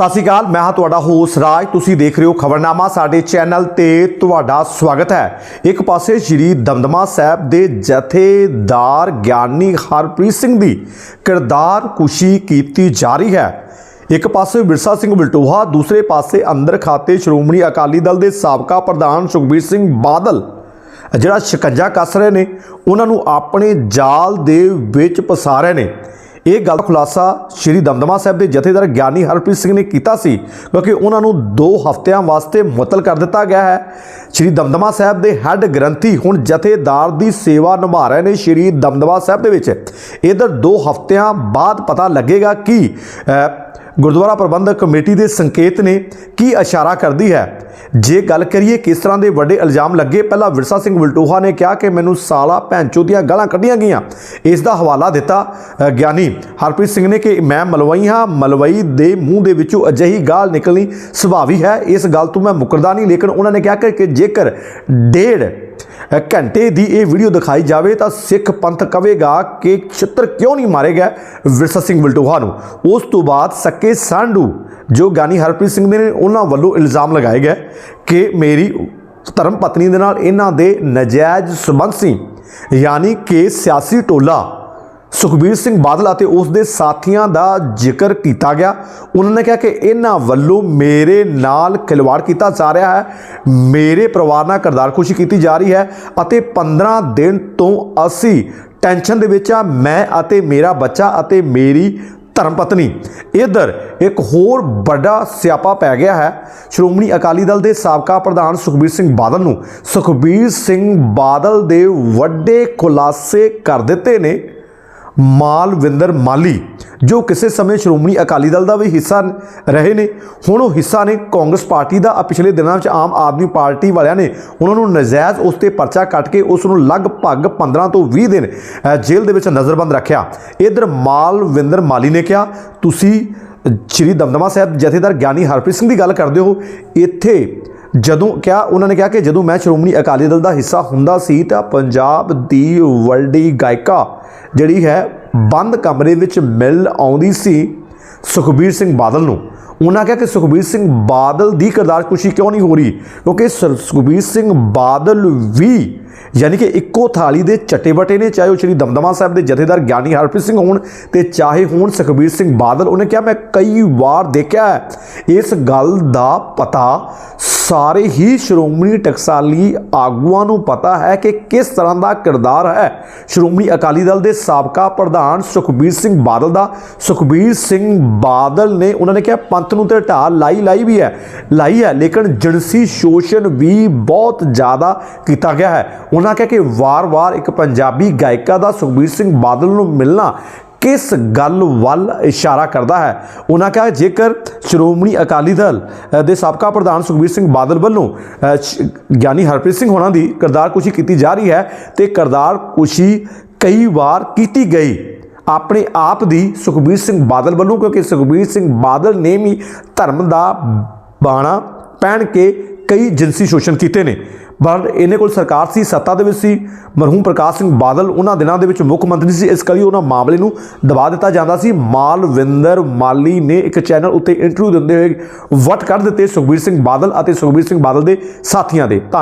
ਸਤਿ ਸ਼੍ਰੀ ਅਕਾਲ, ਮੈਂ ਹਾਂ ਤੁਹਾਡਾ ਹੋਸ਼ ਰਾਜ। ਤੁਸੀਂ ਦੇਖ ਰਹੇ ਹੋ ਖਬਰਨਾਮਾ, ਸਾਡੇ ਚੈਨਲ ਤੇ ਤੁਹਾਡਾ ਸਵਾਗਤ ਹੈ। ਇੱਕ ਪਾਸੇ ਸ਼੍ਰੀ ਦਮਦਮਾ ਸਾਹਿਬ ਦੇ ਜਥੇਦਾਰ ਗਿਆਨੀ ਹਰਪ੍ਰੀਤ ਸਿੰਘ ਦੀ ਕਿਰਦਾਰ ਕੁਸ਼ੀ ਕੀਤੀ ਜਾ ਰਹੀ ਹੈ। ਇੱਕ ਪਾਸੇ ਵਿਰਸਾ ਸਿੰਘ ਬਲਟੋਹਾ, ਦੂਸਰੇ ਪਾਸੇ ਅੰਦਰ ਖਾਤੇ ਸ਼੍ਰੋਮਣੀ ਅਕਾਲੀ ਦਲ ਦੇ ਸਾਬਕਾ ਪ੍ਰਧਾਨ ਸੁਖਬੀਰ ਸਿੰਘ ਬਾਦਲ। ਜਿਹੜਾ ਸ਼ਿਕੰਜਾ ਕੱਸ ਰਹੇ ਨੇ, ਉਹਨਾਂ ਨੂੰ ਆਪਣੇ ਜਾਲ ਦੇ ਵਿੱਚ ਫਸਾ ਰਹੇ ਨੇ। ਇਹ ਗੱਲ ਖੁਲਾਸਾ ਸ਼੍ਰੀ ਦਮਦਮਾ ਸਾਹਿਬ ਦੇ ਜਥੇਦਾਰ ਗਿਆਨੀ ਹਰਪ੍ਰੀਤ ਸਿੰਘ ਨੇ ਕੀਤਾ ਸੀ, ਕਿਉਂਕਿ ਉਹਨਾਂ ਨੂੰ 2 ਹਫ਼ਤਿਆਂ ਵਾਸਤੇ ਮੁਅੱਤਲ ਕਰ ਦਿੱਤਾ ਗਿਆ ਹੈ। ਸ਼੍ਰੀ ਦਮਦਮਾ ਸਾਹਿਬ ਦੇ ਹੈੱਡ ਗ੍ਰੰਥੀ ਹੁਣ ਜਥੇਦਾਰ ਦੀ ਸੇਵਾ ਨਿਭਾ ਰਹੇ ਨੇ ਸ਼੍ਰੀ ਦਮਦਮਾ ਸਾਹਿਬ ਦੇ ਵਿੱਚ। ਇਧਰ 2 ਹਫ਼ਤਿਆਂ ਬਾਅਦ ਪਤਾ ਲੱਗੇਗਾ ਕਿ ਗੁਰਦੁਆਰਾ ਪ੍ਰਬੰਧਕ ਕਮੇਟੀ ਦੇ ਸੰਕੇਤ ਨੇ ਕੀ ਇਸ਼ਾਰਾ ਕਰਦੀ ਹੈ। ਜੇ ਗੱਲ ਕਰੀਏ ਕਿਸ ਤਰ੍ਹਾਂ ਦੇ ਵੱਡੇ ਇਲਜ਼ਾਮ ਲੱਗੇ, ਪਹਿਲਾਂ ਵਿਰਸਾ ਸਿੰਘ ਵਲਟੋਹਾ ਨੇ ਕਿਹਾ ਕਿ ਮੈਨੂੰ ਸਾਲਾ ਭੈਂਚੋ ਦੀਆਂ ਗਾਲਾਂ ਕੱਢੀਆਂ ਗਈਆਂ। ਇਸ ਦਾ ਹਵਾਲਾ ਦਿੱਤਾ ਗਿਆਨੀ ਹਰਪ੍ਰੀਤ ਸਿੰਘ ਨੇ ਕਿ ਮੈਂ ਮਲਵਈ ਹਾਂ, ਮਲਵਈ ਦੇ ਮੂੰਹ ਦੇ ਵਿੱਚੋਂ ਅਜਿਹੀ ਗਾਲ ਨਿਕਲਣੀ ਸੁਭਾਵੀ ਹੈ। ਇਸ ਗੱਲ ਤੋਂ ਮੈਂ ਮੁਕਰਦਾ ਨਹੀਂ, ਲੇਕਿਨ ਉਹਨਾਂ ਨੇ ਕਿਹਾ ਕਿ ਕਿ ਜੇਕਰ ਡੇਢ ਘੰਟੇ ਦੀ ਇਹ ਵੀਡੀਓ ਦਿਖਾਈ ਜਾਵੇ ਤਾਂ ਸਿੱਖ ਪੰਥ ਕਵੇਗਾ ਕਿ ਛਿੱਤਰ ਕਿਉਂ ਨਹੀਂ ਮਾਰੇ ਗਏ ਵਿਰਸਾ ਸਿੰਘ ਬਲਟੋਹਾ ਨੂੰ। ਉਸ ਤੋਂ ਬਾਅਦ ਸੱਕੇ ਸਾਂਡੂ ਜੋ ਗਿਆਨੀ ਹਰਪ੍ਰੀਤ ਸਿੰਘ ਦੇ ਨੇ ਉਹਨਾਂ ਵੱਲੋਂ ਇਲਜ਼ਾਮ ਲਗਾਏ ਗਏ ਕਿ ਮੇਰੀ ਧਰਮ ਪਤਨੀ ਦੇ ਨਾਲ ਇਹਨਾਂ ਦੇ ਨਜਾਇਜ਼ ਸਬੰਧ ਸੀ, ਯਾਨੀ ਕਿ ਸਿਆਸੀ ਟੋਲਾ ਸੁਖਬੀਰ ਸਿੰਘ ਬਾਦਲ ਅਤੇ ਉਸ ਦੇ ਸਾਥੀਆਂ ਦਾ ਜ਼ਿਕਰ ਕੀਤਾ ਗਿਆ। ਉਹਨਾਂ ਨੇ ਕਿਹਾ ਕਿ ਇਹਨਾਂ ਵੱਲੋਂ ਮੇਰੇ ਨਾਲ ਖਿਲਵਾੜ ਕੀਤਾ ਜਾ ਰਿਹਾ ਹੈ। ਮੇਰੇ ਪਰਿਵਾਰ ਨਾਲ ਕਿਰਦਾਰਕੁਸ਼ੀ ਕੀਤੀ ਜਾ ਰਹੀ ਹੈ ਅਤੇ 15 ਦਿਨ ਤੋਂ ਅਸੀਂ ਟੈਨਸ਼ਨ ਦੇ ਵਿੱਚ ਆ ਮੈਂ ਅਤੇ ਮੇਰਾ ਬੱਚਾ ਅਤੇ ਮੇਰੀ ਧਰਮ ਪਤਨੀ ਇਧਰ ਇੱਕ ਹੋਰ ਵੱਡਾ ਸਿਆਪਾ ਪੈ ਗਿਆ ਹੈ। ਸ਼੍ਰੋਮਣੀ ਅਕਾਲੀ ਦਲ ਦੇ ਸਾਬਕਾ ਪ੍ਰਧਾਨ ਸੁਖਬੀਰ ਸਿੰਘ ਬਾਦਲ ਨੂੰ। ਸੁਖਬੀਰ ਸਿੰਘ ਬਾਦਲ ਦੇ ਵੱਡੇ ਖੁਲਾਸੇ ਕਰ ਦਿੱਤੇ ਨੇ। ਮਾਲਵਿੰਦਰ ਮਾਲੀ, ਜੋ ਕਿਸੇ ਸਮੇਂ ਸ਼੍ਰੋਮਣੀ ਅਕਾਲੀ ਦਲ ਦਾ ਵੀ ਹਿੱਸਾ ਰਹੇ ਨੇ, ਹੁਣ ਉਹ ਹਿੱਸਾ ਨੇ ਕਾਂਗਰਸ ਪਾਰਟੀ ਦਾ। ਆ ਪਿਛਲੇ ਦਿਨਾਂ ਵਿੱਚ ਆਮ ਆਦਮੀ ਪਾਰਟੀ ਵਾਲਿਆਂ ਨੇ ਉਹਨਾਂ ਨੂੰ ਨਜਾਇਜ਼ ਉਸ ਤੇ ਪਰਚਾ ਕੱਟ ਕੇ ਉਸ ਨੂੰ ਲਗਭਗ 15 ਤੋਂ 20 ਦਿਨ ਜੇਲ੍ਹ ਦੇ ਵਿੱਚ ਨਜ਼ਰਬੰਦ ਰੱਖਿਆ। ਇਧਰ ਮਾਲਵਿੰਦਰ ਮਾਲੀ ਨੇ ਕਿਹਾ, ਤੁਸੀਂ ਸ਼੍ਰੀ ਦਮਦਮਾ ਸਾਹਿਬ ਜਥੇਦਾਰ ਗਿਆਨੀ ਹਰਪ੍ਰੀਤ ਸਿੰਘ ਦੀ ਗੱਲ ਕਰਦੇ ਹੋ। ਇੱਥੇ ਜਦੋਂ ਕਿਹਾ, ਉਹਨਾਂ ਨੇ ਕਿਹਾ ਕਿ ਜਦੋਂ ਮੈਂ ਸ਼੍ਰੋਮਣੀ ਅਕਾਲੀ ਦਲ ਦਾ ਹਿੱਸਾ ਹੁੰਦਾ ਸੀ ਤਾਂ ਪੰਜਾਬ ਦੀ ਵਰਲਡੀ ਗਾਇਕਾ ਜਿਹੜੀ ਹੈ ਬੰਦ ਕਮਰੇ ਵਿੱਚ ਮਿਲ ਆਉਂਦੀ ਸੀ ਸੁਖਬੀਰ ਸਿੰਘ ਬਾਦਲ ਨੂੰ। ਉਹਨਾਂ ਕਿਹਾ ਕਿ ਸੁਖਬੀਰ ਸਿੰਘ ਬਾਦਲ ਦੀ ਕਿਰਦਾਰਕੁਸ਼ੀ ਕਿਉਂ ਨਹੀਂ ਹੋ ਰਹੀ? ਕਿਉਂਕਿ ਸ- ਸੁਖਬੀਰ ਸਿੰਘ ਬਾਦਲ ਵੀ ਯਾਨੀ ਕਿ ਇੱਕੋ ਥਾਲੀ ਦੇ ਚੱਟੇ ਬਟੇ ਨੇ, ਚਾਹੇ ਉਹ ਸ਼੍ਰੀ ਦਮਦਮਾ ਸਾਹਿਬ ਦੇ ਜਥੇਦਾਰ ਗਿਆਨੀ ਹਰਪ੍ਰੀਤ ਸਿੰਘ ਹੋਣ ਤੇ ਚਾਹੇ ਹੋਣ ਸੁਖਬੀਰ ਸਿੰਘ ਬਾਦਲ। ਉਹਨੇ ਕਿਹਾ, ਮੈਂ ਕਈ ਵਾਰ ਦੇਖਿਆ ਇਸ ਗੱਲ ਦਾ ਪਤਾ ਸਾਰੇ ਹੀ ਸ਼੍ਰੋਮਣੀ ਟਕਸਾਲੀ ਆਗੂਆਂ ਨੂੰ ਪਤਾ ਹੈ ਕਿ ਕਿਸ ਤਰ੍ਹਾਂ ਦਾ ਕਿਰਦਾਰ ਹੈ। ਸ਼੍ਰੋਮਣੀ ਅਕਾਲੀ ਦਲ ਦੇ ਸਾਬਕਾ ਪ੍ਰਧਾਨ ਸੁਖਬੀਰ ਸਿੰਘ ਬਾਦਲ ਦਾ। ਸੁਖਬੀਰ ਸਿੰਘ ਬਾਦਲ ਨੇ ਉਹਨਾਂ ਨੇ ਕਿਹਾ, ਪੰਥ ਨੂੰ ਤੇ ਢਾਲ ਲਾਈ ਲਾਈ ਵੀ ਹੈ, ਲਾਈ ਹੈ, ਲੇਕਿਨ ਜਿਣਸੀ ਸ਼ੋਸ਼ਣ ਵੀ ਬਹੁਤ ਜ਼ਿਆਦਾ ਕੀਤਾ ਗਿਆ ਹੈ। ਉਹਨਾਂ ਕਿਹਾ ਕਿ ਵਾਰ-ਵਾਰ ਇੱਕ ਪੰਜਾਬੀ ਗਾਇਕਾ ਦਾ ਸੁਖਬੀਰ ਸਿੰਘ ਬਾਦਲ ਨੂੰ ਮਿਲਣਾ ਕਿਸ ਗੱਲ ਵੱਲ ਇਸ਼ਾਰਾ ਕਰਦਾ ਹੈ? ਉਹਨਾਂ ਕਿਹਾ, ਜੇਕਰ ਸ਼੍ਰੋਮਣੀ ਅਕਾਲੀ ਦਲ ਦੇ ਸਾਬਕਾ ਪ੍ਰਧਾਨ ਸੁਖਬੀਰ ਸਿੰਘ ਬਾਦਲ ਵੱਲੋਂ ਗਿਆਨੀ ਹਰਪ੍ਰੀਤ ਸਿੰਘ ਹੋਣਾ ਦੀ ਕਿਰਦਾਰਕੁਸ਼ੀ ਕੀਤੀ ਜਾ ਰਹੀ ਹੈ, ਤੇ ਕਿਰਦਾਰਕੁਸ਼ੀ ਕਈ ਵਾਰ ਕੀਤੀ ਗਈ, ਆਪਣੇ ਆਪ ਦੀ ਸੁਖਬੀਰ ਸਿੰਘ ਬਾਦਲ ਵੱਲੋਂ, ਕਿਉਂਕਿ ਸੁਖਬੀਰ ਸਿੰਘ ਬਾਦਲ ਨੇ ਵੀ ਧਰਮ ਦਾ ਬਾਣਾ ਪਹਿਨ ਕੇ ਕਈ ਜਿਨਸੀ ਸ਼ੋਸ਼ਣ ਕੀਤੇ ਨੇ। ਪਰ ਇਹਨੇ ਕੋਲ ਸਰਕਾਰ ਸੀ, ਸੱਤਾ ਦੇ ਵਿੱਚ ਸੀ, ਮਰਹੂਮ ਪ੍ਰਕਾਸ਼ ਸਿੰਘ ਬਾਦਲ ਉਹਨਾਂ ਦਿਨਾਂ ਦੇ ਵਿੱਚ ਮੁੱਖ ਮੰਤਰੀ ਸੀ। ਇਸ ਕਰੀ ਉਹਨਾਂ ਮਾਮਲੇ ਨੂੰ ਦਬਾ ਦਿੱਤਾ ਜਾਂਦਾ ਸੀ। ਮਾਲਵਿੰਦਰ ਮਾਲੀ ਨੇ ਇੱਕ ਚੈਨਲ ਉੱਤੇ ਇੰਟਰਵਿਊ ਦਿੰਦੇ ਹੋਏ ਵਟ ਕਰ ਦਿੱਤੇ ਸੁਖਬੀਰ ਸਿੰਘ ਬਾਦਲ ਅਤੇ ਸੁਖਬੀਰ ਸਿੰਘ ਬਾਦਲ ਦੇ ਸਾਥੀਆਂ ਦੇ। ਧੰਨਵਾਦ।